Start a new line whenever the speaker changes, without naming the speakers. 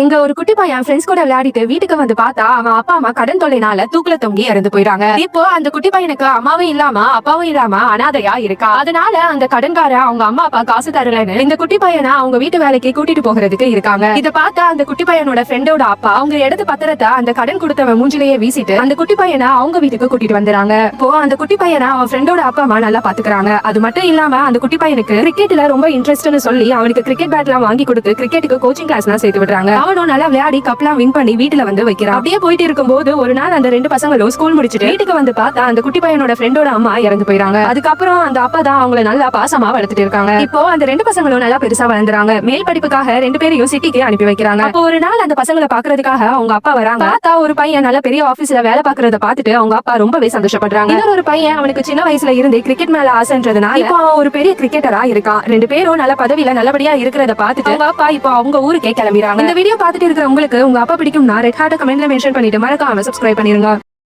இங்க ஒரு குட்டி பையன் ஃப்ரெண்ட்ஸ் கூட விளையாடிட்டு வீட்டுக்கு வந்து பார்த்தா அவன் அப்பா அம்மா கடன் தொல்லைனால தூக்குல தொங்கி இறந்து போயிறாங்க. இப்போ அந்த குட்டி பையனுக்கு அம்மாவும் இல்லாம அப்பாவும் இல்லாம அனாதையா இருக்கா? அதனால அந்த கடன்கார அவங்க அம்மா அப்பா காசு தரலன்னு இந்த குட்டி பையனை அவங்க வீட்டு வேலைக்கு கூட்டிட்டு போகிறதுக்கு இருக்காங்க. இத பார்த்தா அந்த குட்டி பையனோட ஃப்ரெண்டோட அப்பா அவங்க இடத்து பத்திரத்தை அந்த கடன் கொடுத்தவன் மூஞ்சிலேயே வீசிட்டு அந்த குட்டி பையனை அவங்க வீட்டுக்கு கூட்டிட்டு வந்துறாங்க. இப்போ அந்த குட்டி பையனை அவன் ஃப்ரெண்டோட அப்பா அம்மா நல்லா பாத்துக்கிறாங்க. அது மட்டும் இல்லாம அந்த குட்டி பையனுக்கு கிரிக்கெட்ல ரொம்ப இன்ட்ரெஸ்ட்னு சொல்லி அவனுக்கு கிரிக்கெட் பேட் எல்லாம் வாங்கி கொடுத்து கிரிக்கெட்டுக்கு கோச்சிங் கிளாஸ் எல்லாம் சேர்த்து விடுறாங்க. அவனும் நல்லா விளையாடி கப்லாம் வின் பண்ணி வீட்டுல வந்து வைக்கிறான். அப்படியே போயிட்டு இருக்கும்போது ஒரு நாள் அந்த ரெண்டு பசங்களும் ஸ்கூல் முடிச்சிட்டு வீட்டுக்கு வந்து பார்த்தா அந்த குட்டி பையனோட ஃப்ரெண்டோட அம்மா இறந்து போயிறாங்க. அதுக்கப்புறம் அந்த அப்பா தான் அவங்கள நல்லா பாசமா வளர்த்துட்டு இருக்காங்க. இப்போ அந்த ரெண்டு பசங்களும் நல்லா பெருசா வளர்ந்துறாங்க. மேல் படிப்புக்காக ரெண்டு பேரையும் சிட்டிக்கு அனுப்பி வைக்கிறாங்க. அப்போ ஒரு நாள் அந்த பசங்களை பாக்குறதுக்காக அவங்க அப்பா வராங்க. பார்த்தா ஒரு பையன் நல்ல பெரிய ஆபீஸ்ல வேலை பாக்குறத பார்த்துட்டு அவங்க அப்பா ரொம்பவே சந்தோஷப்படுறாங்க. இன்னொரு ஒரு பையன் அவனுக்கு சின்ன வயசுல இருந்தே கிரிக்கெட் மேல ஆசைன்றதுனால இப்போ அவன் ஒரு பெரிய கிரிக்கெட்டரா இருக்கான். ரெண்டு பேரும் நல்ல பதவியில நல்லபடியா இருக்கிறத பாத்துட்டு அவங்க அப்பா இப்போ அவங்க ஊருக்கே கிளம்பிறாங்க. இந்த வீடியோ பார்த்துட்டு இருக்கிற உங்களுக்கு உங்க அப்பா பிடிக்கும்னா ரெட் ஹார்ட்டை கமெண்ட்ல மென்ஷன் பண்ணிட்டு மறக்காம சப்ஸ்கிரைப் பண்ணிருங்க.